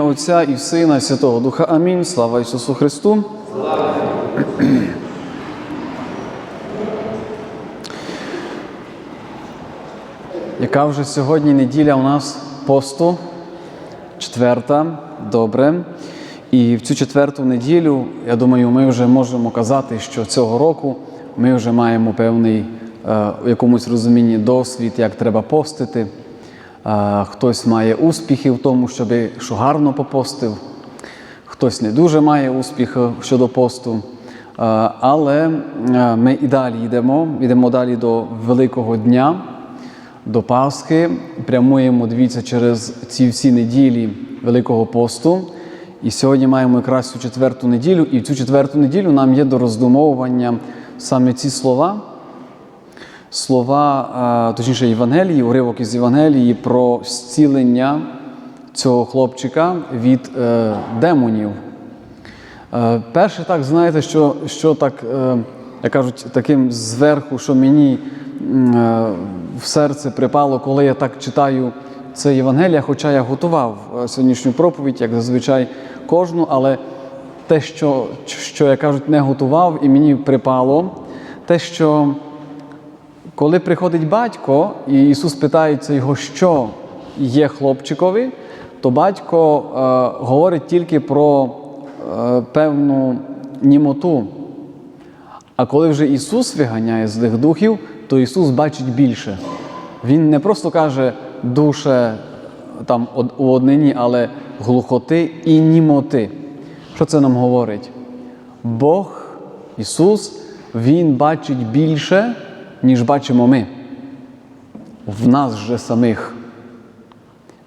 Отця і Сина, і Святого Духа. Амінь. Слава Ісусу Христу. Яка вже сьогодні неділя у нас посту? Четверта, добре. І в цю четверту неділю, я думаю, ми вже можемо казати, що цього року ми вже маємо певний е, у якомусь розумінні досвід, як треба постити. Хтось має успіхи в тому, щоб що гарно попостив, хтось не дуже має успіху щодо посту. Але ми і далі йдемо, йдемо далі до Великого дня, до Пасхи, прямуємо, дивіться, через ці всі неділі Великого посту. І сьогодні маємо якраз цю четверту неділю, і в цю четверту неділю нам є до роздумовування саме ці слова слова, точніше, Євангелії, уривок із Євангелії про зцілення цього хлопчика від е, демонів. Е, перше, так, знаєте, що, що так, е, як кажуть, таким зверху, що мені е, в серце припало, коли я так читаю це Євангелія, хоча я готував е, сьогоднішню проповідь, як зазвичай кожну, але те, що, що я кажуть, не готував, і мені припало, те, що коли приходить батько, і Ісус питається його, що є хлопчикові, то батько е, говорить тільки про е, певну німоту. А коли вже Ісус виганяє злих духів, то Ісус бачить більше. Він не просто каже душе там у однині, але глухоти і німоти. Що це нам говорить? Бог, Ісус, Він бачить більше, ніж бачимо ми. В нас же самих.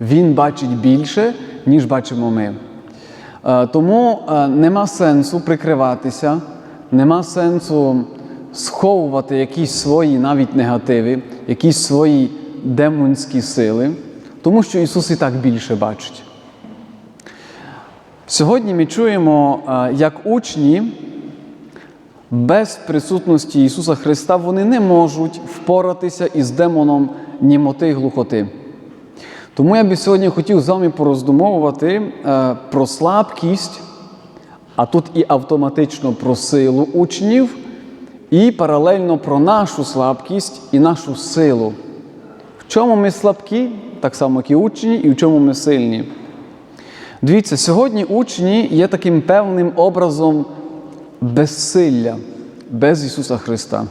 Він бачить більше, ніж бачимо ми. Е, Тому е, нема сенсу прикриватися, нема сенсу сховувати якісь свої навіть негативи, якісь свої демонські сили, тому що Ісус і так більше бачить. Сьогодні ми чуємо, е, як учні без присутності Ісуса Христа вони не можуть впоратися із демоном німоти і глухоти. Тому я би сьогодні хотів з вами пороздумовувати е, про слабкість, а тут і автоматично про силу учнів, і паралельно про нашу слабкість і нашу силу. В чому ми слабкі, так само, як і учні, і в чому ми сильні. Дивіться, сьогодні учні є таким певним образом безсилля без Ісуса Христа.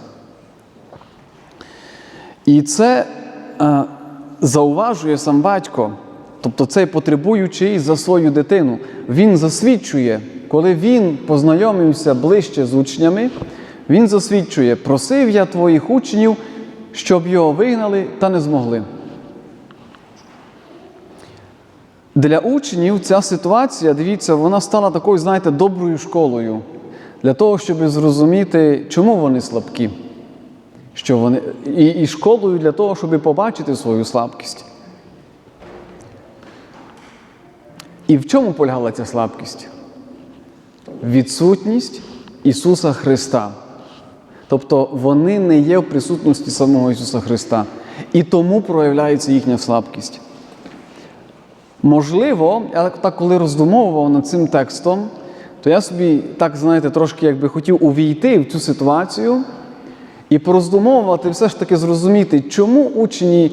І це е, зауважує сам батько, тобто цей потребуючий за свою дитину. Він засвідчує, коли він познайомився ближче з учнями, він засвідчує, просив я твоїх учнів, щоб його вигнали, та не змогли. Для учнів ця ситуація, дивіться, вона стала такою, знаєте, доброю школою для того, щоб зрозуміти, чому вони слабкі. Що вони, і, і школою для того, щоб побачити свою слабкість. І в чому полягала ця слабкість? Відсутність Ісуса Христа. Тобто вони не є в присутності самого Ісуса Христа. І тому проявляється їхня слабкість. Можливо, я так коли роздумовував над цим текстом, то я собі так, знаєте, трошки якби хотів увійти в цю ситуацію і пороздумовувати, все ж таки зрозуміти, чому учні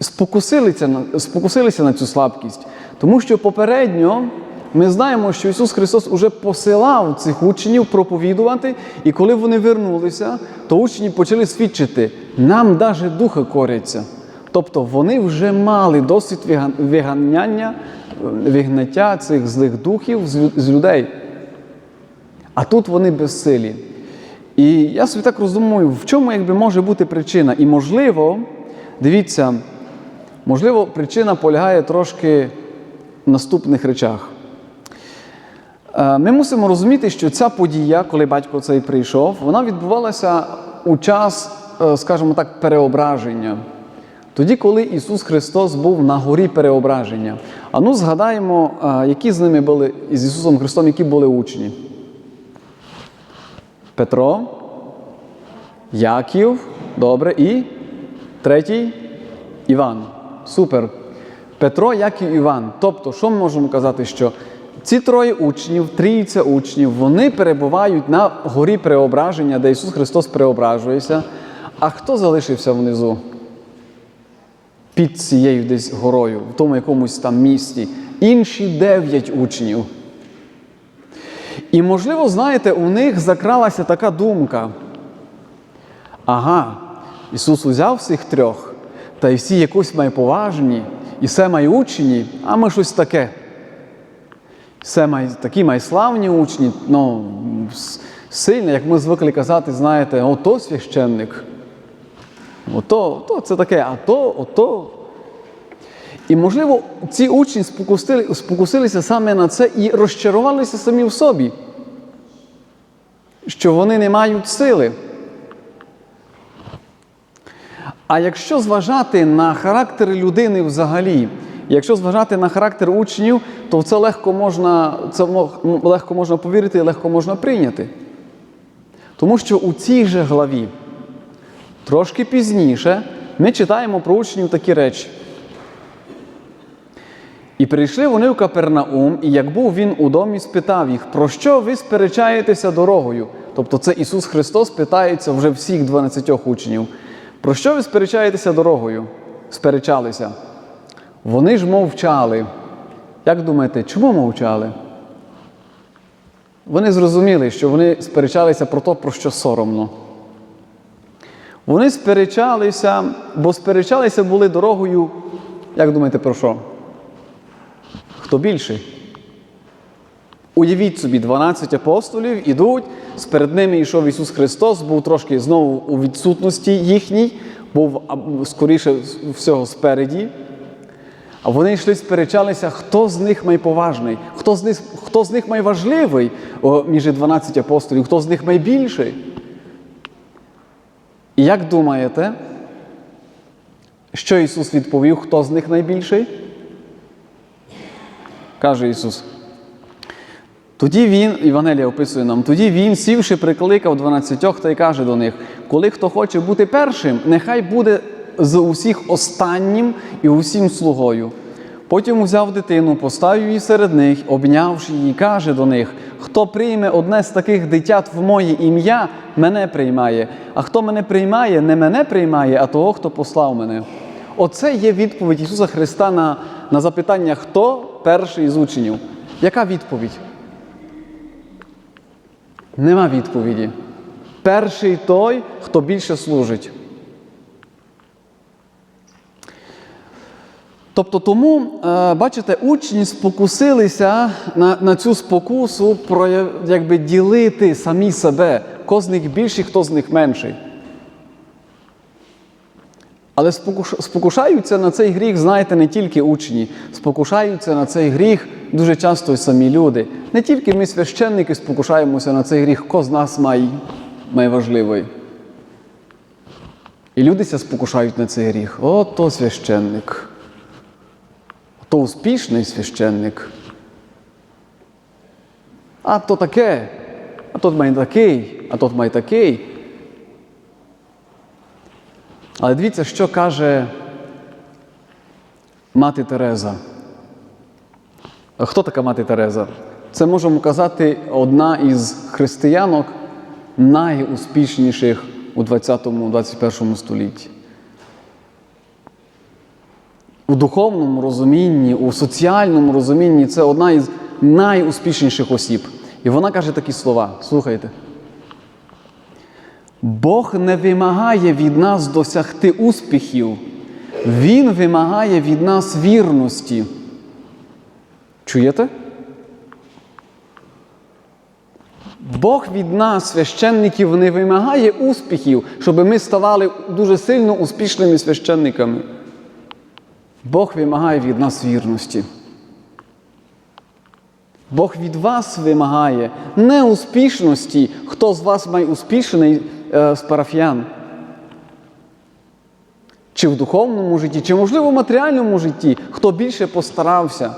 спокусилися на, спокусилися на цю слабкість. Тому що попередньо ми знаємо, що Ісус Христос уже посилав цих учнів проповідувати, і коли вони вернулися, то учні почали свідчити, нам навіть духи коряться. Тобто вони вже мали досвід виганяння, вигнаття цих злих духів з людей. А тут вони безсилі. І я собі так роздумую, в чому якби може бути причина. І можливо, дивіться, можливо, причина полягає трошки в наступних речах. Е, Ми мусимо розуміти, що ця подія, коли батько цей прийшов, вона відбувалася у час, е, скажімо так, переображення. Тоді, коли Ісус Христос був на горі переображення. А ну згадаємо, е, які з ними були із Ісусом Христом, які були учні. Петро, Яків, добре, і третій Іван. Супер. Петро, Яків Іван. Тобто, що ми можемо казати, що ці троє учнів, трійця учнів, вони перебувають на горі преображення, де Ісус Христос преображується. А хто залишився внизу? Під цією десь горою, в тому якомусь там місті. Інші дев'ять учнів. І, можливо, знаєте, у них закралася така думка. Ага, Ісус узяв всіх трьох, та й всі якось майповажні, і все май учні, а ми щось таке. Все май, такі майславні учні, ну, сильні, як ми звикли казати, знаєте, ото священник. Ото, ото це таке, а то, ото. І, можливо, ці учні спокусили, спокусилися саме на це і розчарувалися самі в собі, що вони не мають сили. А якщо зважати на характер людини взагалі, якщо зважати на характер учнів, то в це легко можна, це легко можна повірити і легко можна прийняти. Тому що у цій же главі, трошки пізніше, ми читаємо про учнів такі речі. І прийшли вони в Капернаум, і як був він у домі, спитав їх, про що ви сперечаєтеся дорогою? Тобто це Ісус Христос питається вже всіх 12 учнів. Про що ви сперечаєтеся дорогою? Сперечалися. Вони ж мовчали. Як думаєте, чому мовчали? Вони зрозуміли, що вони сперечалися про те, про що соромно. Вони сперечалися, бо сперечалися були дорогою, як думаєте, про що? Хто більший? Уявіть собі, 12 апостолів ідуть, перед ними йшов Ісус Христос, був трошки знову у відсутності їхній, був скоріше всього спереді. А вони йшли сперечалися, хто з них найповажний, хто з них, хто з них найважливий між 12 апостолів, хто з них найбільший. Як думаєте, що Ісус відповів, хто з них найбільший? Каже Ісус. Тоді він, Євангелія описує нам, тоді він, сівши, прикликав дванадцятьох та й каже до них: коли хто хоче бути першим, нехай буде з усіх останнім і усім слугою. Потім взяв дитину, поставив її серед них, обнявши її, каже до них: хто прийме одне з таких дитят в моє ім'я, мене приймає. А хто мене приймає, не мене приймає, а того, хто послав мене. Оце є відповідь Ісуса Христа на, на запитання, хто перший з учнів. Яка відповідь? Нема відповіді. Перший той, хто більше служить. Тобто тому, е, бачите, учні спокусилися на, на цю спокусу прояв- якби ділити самі себе, хто з них більший, хто з них менший. Але спокуш- спокушаються на цей гріх, знаєте, не тільки учні, спокушаються на цей гріх дуже часто й самі люди. Не тільки ми, священники, спокушаємося на цей гріх, хто з нас має, найважливий. І люди спокушають на цей гріх. О, то священник. То успішний священник. А то таке, а тот має такий, а тот має такий. Але дивіться, що каже мати Тереза. Хто така мати Тереза? Це можемо казати одна із християнок найуспішніших у 20-21 столітті. У духовному розумінні, у соціальному розумінні це одна із найуспішніших осіб. І вона каже такі слова. Слухайте. Бог не вимагає від нас досягти успіхів, Він вимагає від нас вірності. Чуєте? Бог від нас, священників, не вимагає успіхів, щоб ми ставали дуже сильно успішними священниками. Бог вимагає від нас вірності. Бог від вас вимагає не успішності, хто з вас найуспішний е, з парафіян. Чи в духовному житті, чи, можливо, в матеріальному житті, хто більше постарався.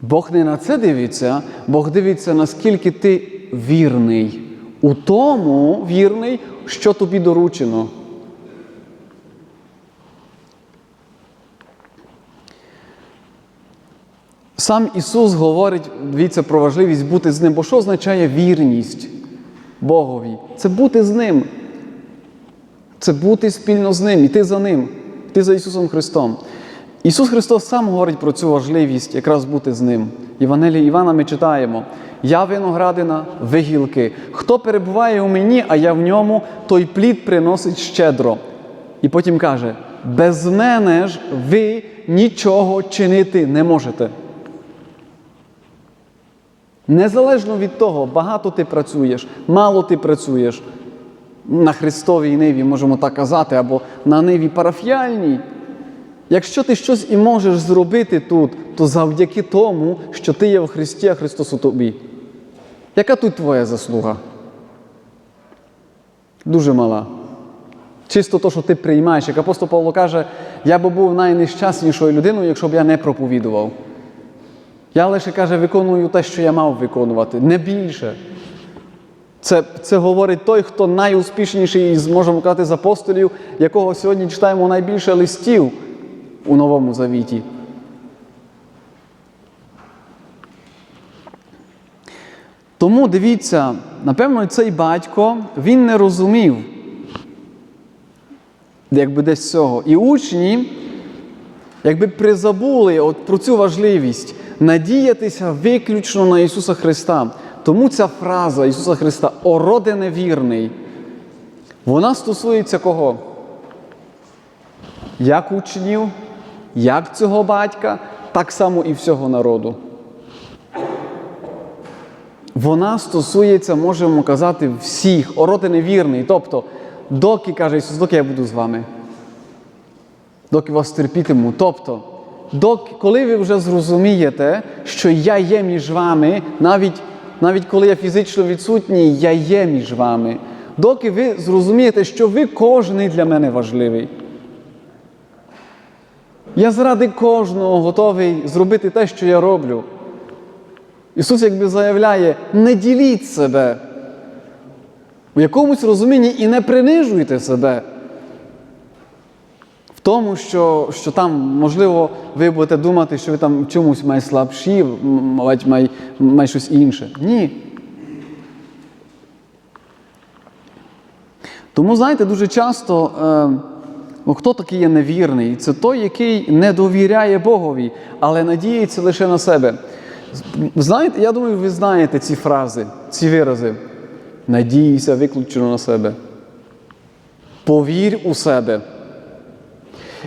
Бог не на це дивиться, Бог дивиться, наскільки ти вірний, у тому вірний, що тобі доручено. Сам Ісус говорить, дивіться, про важливість бути з ним. Бо що означає вірність Богові? Це бути з ним. Це бути спільно з ним, іти за ним, іти за Ісусом Христом. Ісус Христос сам говорить про цю важливість якраз бути з ним. Євангелії Івана ми читаємо: Я виноградина, ви гілки. Хто перебуває у мені, а я в ньому, той плід приносить щедро. І потім каже: без мене ж ви нічого чинити не можете. Незалежно від того, багато ти працюєш, мало ти працюєш. На Христовій ниві можемо так казати, або на ниві парафіальній. Якщо ти щось і можеш зробити тут, то завдяки тому, що ти є в Христі, а Христос у тобі. Яка тут твоя заслуга? Дуже мала. Чисто то, що ти приймаєш. Як апостол Павло каже, я би був найнещаснішою людиною, якщо б я не проповідував. Я лише каже, виконую те, що я мав виконувати, не більше. Це, це говорить той, хто найуспішніший із, можемо казати, з апостолів, якого сьогодні читаємо найбільше листів у Новому Завіті. Тому дивіться, напевно, цей батько він не розумів, якби десь цього. І учні, якби призабули от про цю важливість надіятися виключно на Ісуса Христа. Тому ця фраза Ісуса Христа «О роде невірний, вона стосується кого? Як учнів, як цього батька, так само і всього народу. Вона стосується, можемо казати, всіх, «О роде невірний. Тобто, доки, каже Ісус, доки я буду з вами, доки вас терпітиму. Тобто, доки, коли ви вже зрозумієте, що я є між вами, навіть, навіть коли я фізично відсутній, я є між вами. Доки ви зрозумієте, що ви кожний для мене важливий. Я заради кожного готовий зробити те, що я роблю. Ісус якби заявляє, не діліть себе. В якомусь розумінні і не принижуйте себе. Тому, що що там, можливо, ви будете думати, що ви там чомусь май слабші, мабуть, май, май щось інше. Ні. Тому, знаєте, дуже часто, е, ну, хто такий є невірний? Це той, який не довіряє Богові, але надіється лише на себе. Знаєте, я думаю, ви знаєте ці фрази, ці вирази. Надійся виключно на себе. Повір у себе.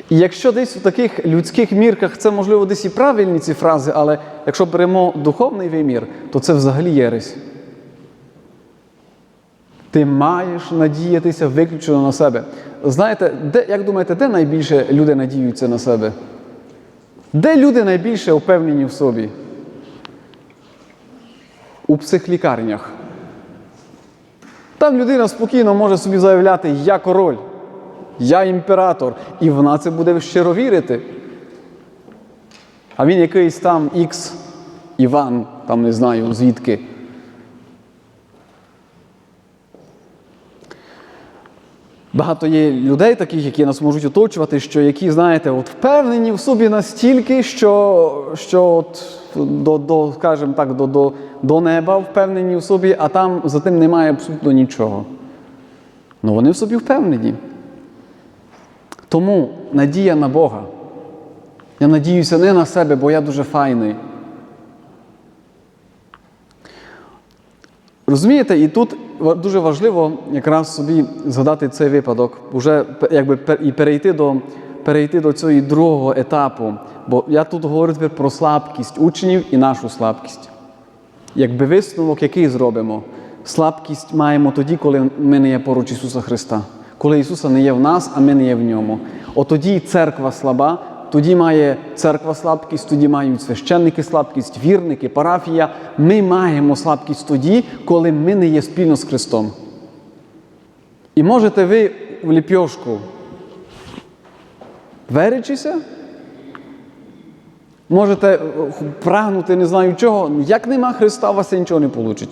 І якщо десь у таких людських мірках це, можливо, десь і правильні ці фрази, але якщо беремо духовний вимір, то це взагалі єресь. Ти маєш надіятися виключно на себе. Знаєте, де, як думаєте, де найбільше люди надіються на себе? Де люди найбільше впевнені в собі? У психлікарнях. Там людина спокійно може собі заявляти, я король, я імператор, і вона це буде щиро вірити. А він якийсь там Ікс Іван, там не знаю звідки. Багато є людей, таких, які нас можуть оточувати, що які, знаєте, от впевнені в собі настільки, що що от до, до, скажімо так, до, до, до неба впевнені в собі, а там за тим немає абсолютно нічого. Ну вони в собі впевнені. Тому надія на Бога. Я надіюся не на себе, бо я дуже файний. Розумієте, і тут дуже важливо якраз собі згадати цей випадок, вже якби і перейти до перейти до цього другого етапу. Бо я тут говорю тепер про слабкість учнів і нашу слабкість. Якби висновок, який зробимо, слабкість маємо тоді, коли ми не є поруч Ісуса Христа, коли Ісуса не є в нас, а ми не є в ньому. От тоді церква слаба, тоді має церква слабкість, тоді мають священники слабкість, вірники, парафія. Ми маємо слабкість тоді, коли ми не є спільно з Христом. І можете ви в ліпьошку веричися, можете прагнути не знаю чого, як нема Христа, у вас нічого не вийде.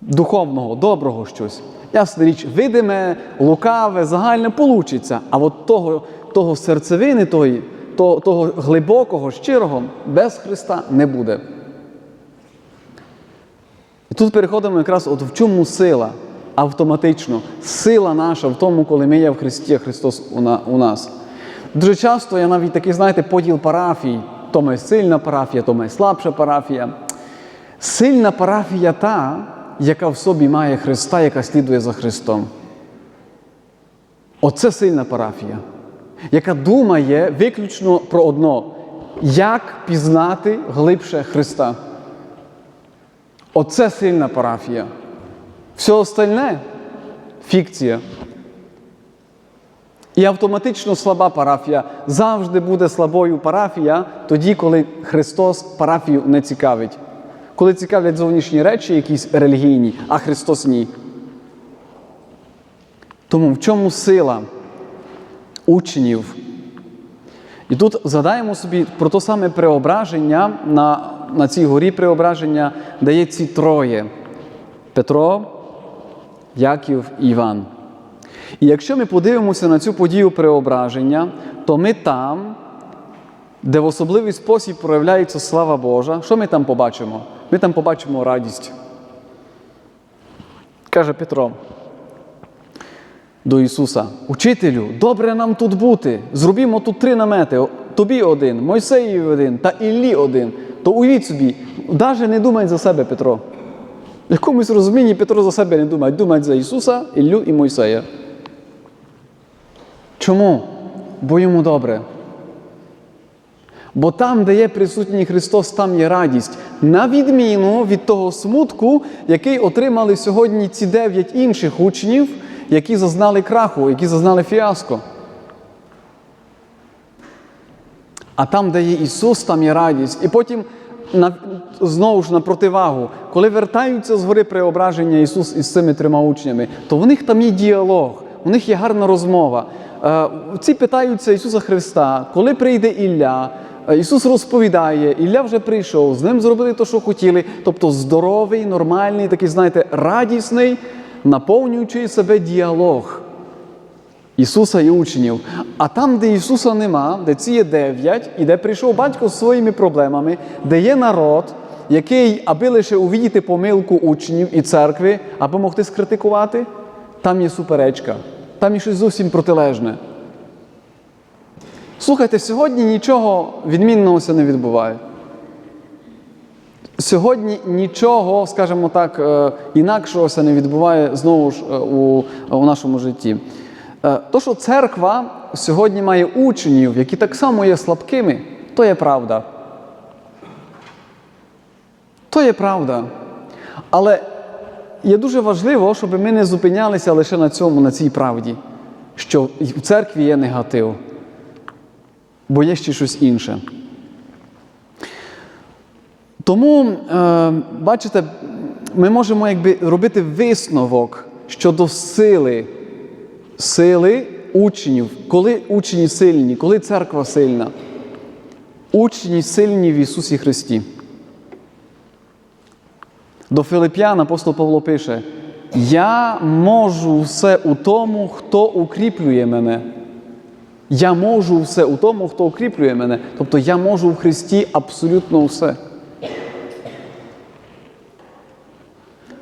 Духовного, доброго щось. Ясна річ, видиме, лукаве, загальне получиться. А от того, того серцевини, тої, того, того глибокого, щирого, без Христа не буде. І тут переходимо якраз от в чому сила автоматично. Сила наша в тому, коли ми є в Христі, Христос у, нас. Дуже часто я навіть такий, знаєте, поділ парафій. То ми сильна парафія, то ми слабша парафія. Сильна парафія та, яка в собі має Христа, яка слідує за Христом. Оце сильна парафія, яка думає виключно про одно, як пізнати глибше Христа. Оце сильна парафія. Все остальне фікція. І автоматично слаба парафія завжди буде слабою парафія тоді, коли Христос парафію не цікавить. Коли цікавлять зовнішні речі, якісь релігійні, а Христос ні. Тому в чому сила учнів? І тут згадаємо собі про те саме преображення на, на цій горі преображення, де є ці троє: Петро, Яків і Іван. І якщо ми подивимося на цю подію преображення, то ми там, де в особливий спосіб проявляється слава Божа, що ми там побачимо? Ми там побачимо радість. Каже Петро до Ісуса: Учителю, добре нам тут бути. Зробімо тут три намети. Тобі один, Мойсеєві один та Іллі один. То уявіть собі, навіть не думай за себе, Петро. В якомусь розумінні Петро за себе не думає, думає за Ісуса, Іллю і Мойсея. Чому? Бо йому добре. Бо там, де є присутній Христос, там є радість. На відміну від того смутку, який отримали сьогодні ці дев'ять інших учнів, які зазнали краху, які зазнали фіаско. А там, де є Ісус, там є радість. І потім на, знову ж на противагу, коли вертаються з гори преображення Ісус із цими трьома учнями, то в них там є діалог, у них є гарна розмова. Е, ці питаються Ісуса Христа, коли прийде Ілля. Е, Ісус розповідає, Ілля вже прийшов, з ним зробили те, що хотіли. Тобто здоровий, нормальний, такий, знаєте, радісний, наповнюючий себе діалог Ісуса і учнів. А там, де Ісуса нема, де ці є дев'ять, і де прийшов батько з своїми проблемами, де є народ, який, аби лише увідіти помилку учнів і церкви, аби могти скритикувати, там є суперечка, там є щось зовсім протилежне. Слухайте, сьогодні нічого відмінного не відбуває. Сьогодні нічого, скажімо так, е, інакшого не відбуває знову ж е, у, у нашому житті. Е, То, що церква сьогодні має учнів, які так само є слабкими, то є правда. То є правда. Але є дуже важливо, щоб ми не зупинялися лише на цьому, на цій правді, що в церкві є негатив, бо є ще щось інше. Тому, е, бачите, ми можемо якби робити висновок щодо сили, сили учнів, коли учні сильні, коли церква сильна. Учні сильні в Ісусі Христі. До Филип'ян апостол Павло пише: Я можу все у тому, хто укріплює мене. Я можу все у тому, хто укріплює мене. Тобто я можу в Христі абсолютно все.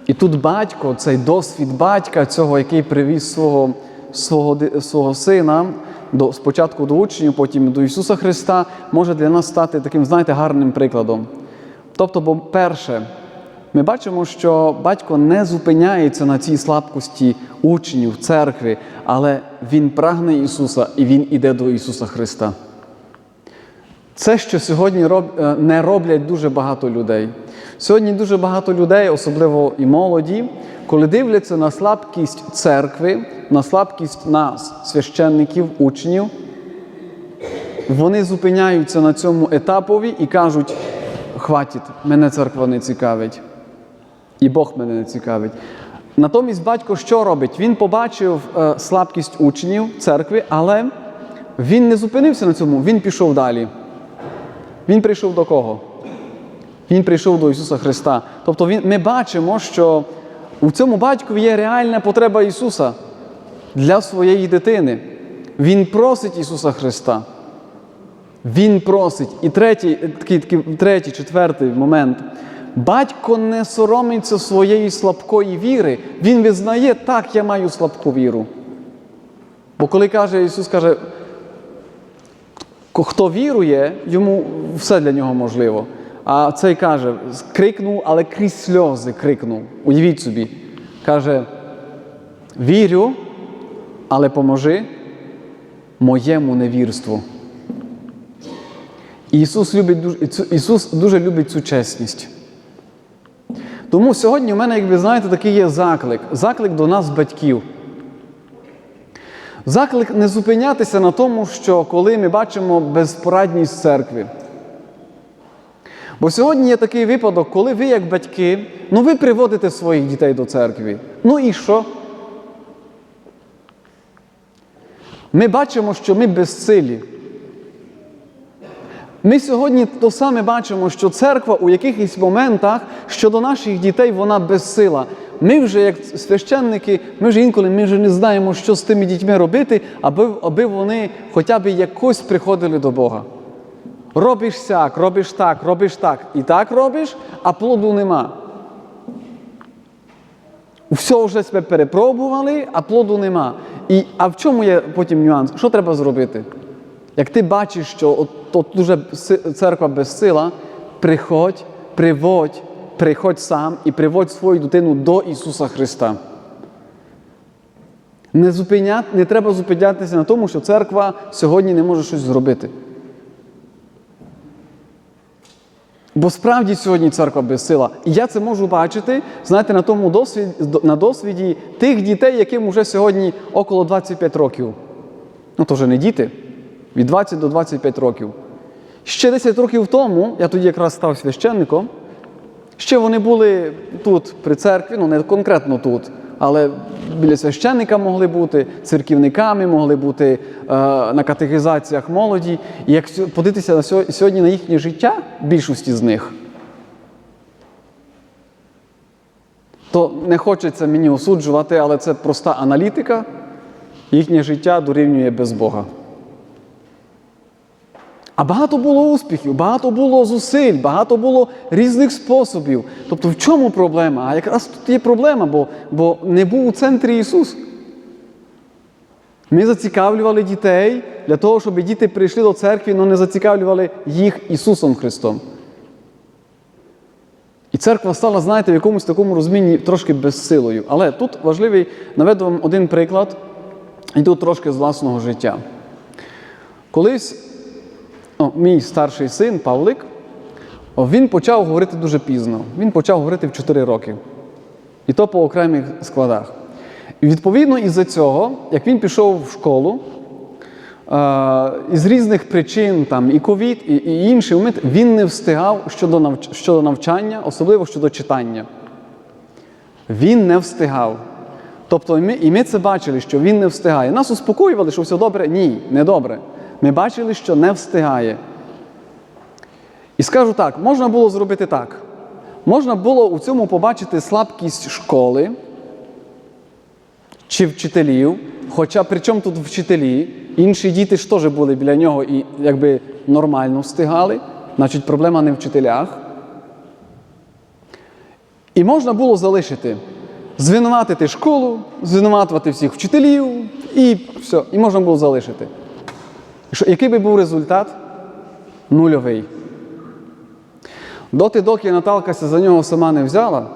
І тут батько, цей досвід батька, цього, який привіз свого свого, свого сина до, спочатку до учнів, потім до Ісуса Христа, може для нас стати таким, знаєте, гарним прикладом. Тобто, бо перше, ми бачимо, що батько не зупиняється на цій слабкості учнів, церкви, але Він прагне Ісуса і Він іде до Ісуса Христа. Це, що сьогодні е, не роблять дуже багато людей. Сьогодні дуже багато людей, особливо і молоді, коли дивляться на слабкість церкви, на слабкість нас, священників, учнів, вони зупиняються на цьому етапові і кажуть: хватить, мене церква не цікавить, і Бог мене не цікавить. Натомість батько що робить? Він побачив е, слабкість учнів церкви, але він не зупинився на цьому, він пішов далі. Він прийшов до кого? Він прийшов до Ісуса Христа. Тобто він, ми бачимо, що у цьому батькові є реальна потреба Ісуса для своєї дитини. Він просить Ісуса Христа. Він просить. І третій, такий, такий, третій, четвертий момент. Батько не соромиться своєї слабкої віри. Він визнає, так, я маю слабку віру. Бо коли каже Ісус каже, хто вірує, йому все для нього можливо. А цей каже, крикнув, але крізь сльози крикнув. Уявіть собі. Каже, вірю, але поможи моєму невірству. Ісус, любить, Ісус дуже любить цю чесність. Тому сьогодні у мене, як ви знаєте, такий є заклик. Заклик до нас, батьків. Заклик не зупинятися на тому, що коли ми бачимо безпорадність церкви. Бо сьогодні є такий випадок, коли ви, як батьки, ну ви приводите своїх дітей до церкви. Ну і що? Ми бачимо, що ми безсилі. Ми сьогодні то саме бачимо, що церква у якихось моментах щодо наших дітей вона безсила. Ми вже, як священники, ми вже інколи ми вже не знаємо, що з тими дітьми робити, аби, аби вони хоча б якось приходили до Бога. Робиш сяк, робиш так, робиш так. І так робиш, а плоду нема. Все вже себе перепробували, а плоду нема. І, а в чому є потім нюанс? Що треба зробити? Як ти бачиш, що от, от дуже церква безсила, приходь, приводь, приходь сам і приводь свою дитину до Ісуса Христа. Не, зупиня... не треба зупинятися на тому, що церква сьогодні не може щось зробити. Бо справді сьогодні церква безсила. І я це можу бачити, знаєте, на тому досвід, на досвіді тих дітей, яким вже сьогодні около 25 років. Ну, то вже не діти, від 20 до 25 років. Ще 10 років тому, я тоді якраз став священником, ще вони були тут, при церкві, ну не конкретно тут, але біля священника могли бути, церківниками могли бути е, на катехізаціях молоді. І як подивитися на сьогодні на їхнє життя, більшості з них, то не хочеться мені осуджувати, але це проста аналітика. Їхнє життя дорівнює без Бога. А багато було успіхів, багато було зусиль, багато було різних способів. Тобто в чому проблема? А якраз тут є проблема, бо, бо не був у центрі Ісус. Ми зацікавлювали дітей для того, щоб діти прийшли до церкви, але не зацікавлювали їх Ісусом Христом. І церква стала, знаєте, в якомусь такому розумінні трошки безсилою. Але тут важливий наведу вам один приклад, і тут трошки з власного життя. Колись мій старший син Павлик, він почав говорити дуже пізно. Він почав говорити в 4 роки. І то по окремих складах. І відповідно із-за цього, як він пішов в школу, е, із різних причин, там, і ковід, і, і інші моменти, він не встигав щодо, навч... щодо навчання, особливо щодо читання. Він не встигав. Тобто ми, і ми це бачили, що він не встигає. Нас успокоювали, що все добре. Ні, не добре. Ми бачили, що не встигає. І скажу так: можна було зробити так. Можна було у цьому побачити слабкість школи чи вчителів. Хоча при чому тут вчителі? Інші діти ж теж були біля нього і якби нормально встигали. Значить, проблема не в вчителях. І можна було залишити, звинуватити школу, звинуватувати всіх вчителів, і все, і можна було залишити. Що, який би був результат? Нульовий. Доти, доки Наталкася за нього сама не взяла,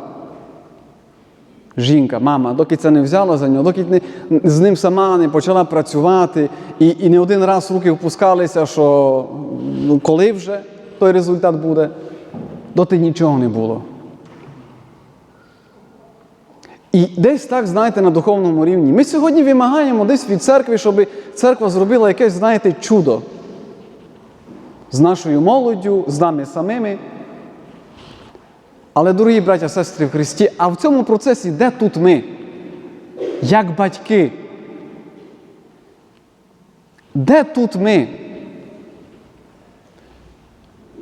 жінка, мама, доки це не взяла за нього, доки не, з ним сама не почала працювати, і, і не один раз руки впускалися, що ну, коли вже той результат буде, доти нічого не було. І десь так, знаєте, на духовному рівні. Ми сьогодні вимагаємо десь від церкви, щоб церква зробила якесь, знаєте, чудо з нашою молоддю, з нами самими. Але, дорогі браття, сестри в Христі, а в цьому процесі де тут ми? Як батьки? Де тут ми?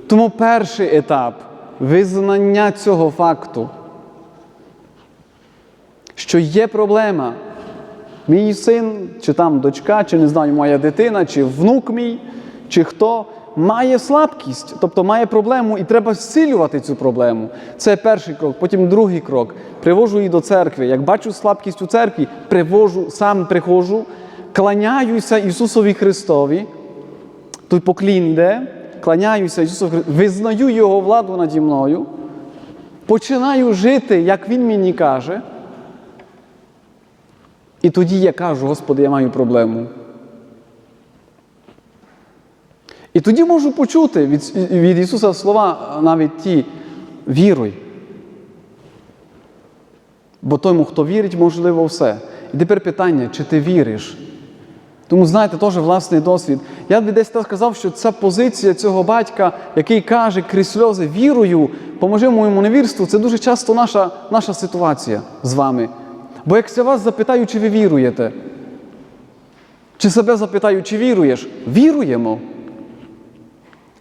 Тому перший етап визнання цього факту, що є проблема. Мій син, чи там дочка, чи не знаю, моя дитина, чи внук мій, чи хто має слабкість, тобто має проблему, і треба зцілювати цю проблему. Це перший крок. Потім другий крок. Привожу її до церкви. Як бачу слабкість у церкві, привожу, сам приходжу, кланяюся Ісусові Христові. Тут поклін йде, кланяюся Ісусу Христу, визнаю Його владу наді мною, починаю жити, як Він мені каже. І тоді я кажу, Господи, я маю проблему. І тоді можу почути від, від Ісуса слова навіть ті віруй. Бо тому, хто вірить, можливо, все. І тепер питання, чи ти віриш? Тому, знаєте, теж власний досвід. Я б десь так сказав, що ця позиція цього батька, який каже крізь сльози вірою, поможи моєму невірству, це дуже часто наша, наша ситуація з вами. Бо як я вас запитаю, чи ви віруєте, чи себе запитаю, чи віруєш, віруємо.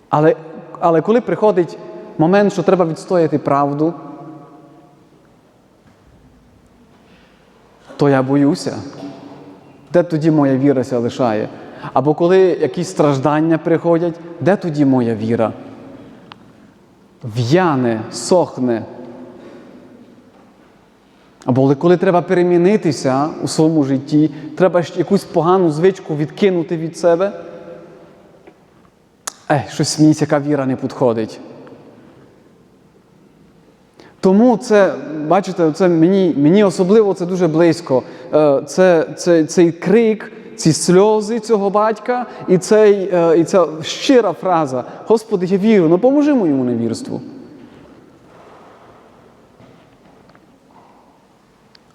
Але, але коли приходить момент, що треба відстояти правду, то я боюся. Де тоді моя віра ся лишає? Або коли якісь страждання приходять, де тоді моя віра? В'яне, сохне. Або коли треба перемінитися у своєму житті, треба якусь погану звичку відкинути від себе. Е, щось мені ця віра не підходить. Тому це, бачите, це мені мені особливо це дуже близько. Е, Це, це, Цей крик, ці сльози цього батька і, цей, е, і ця щира фраза: Господи, я вірю, ну поможи моєму невірству.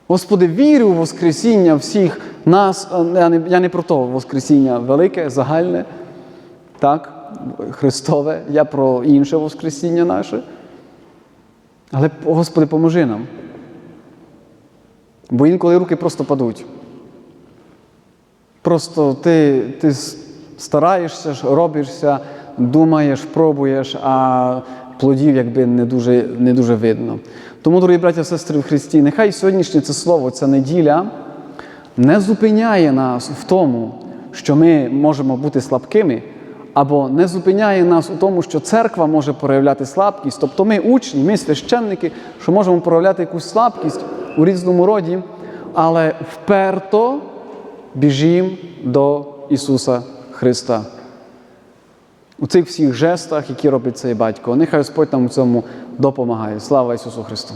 Господи, вірю в Воскресіння всіх нас. Е, Я не, я не про то Воскресіння велике, загальне, так, Христове, я про інше Воскресіння наше. Але, Господи, поможи нам. Бо інколи руки просто падуть. Просто ти ти стараєшся, робишся, думаєш, пробуєш, а плодів якби не дуже, не дуже видно. Тому, дорогі браття сестри в Христі, нехай сьогоднішнє це слово, ця неділя не зупиняє нас в тому, що ми можемо бути слабкими, або не зупиняє нас у тому, що церква може проявляти слабкість, тобто ми учні, ми священники, що можемо проявляти якусь слабкість у різному роді, але вперто біжім до Ісуса Христа. У цих всіх жестах, які робить цей батько. Нехай Господь нам у цьому допомагає. Слава Ісусу Христу!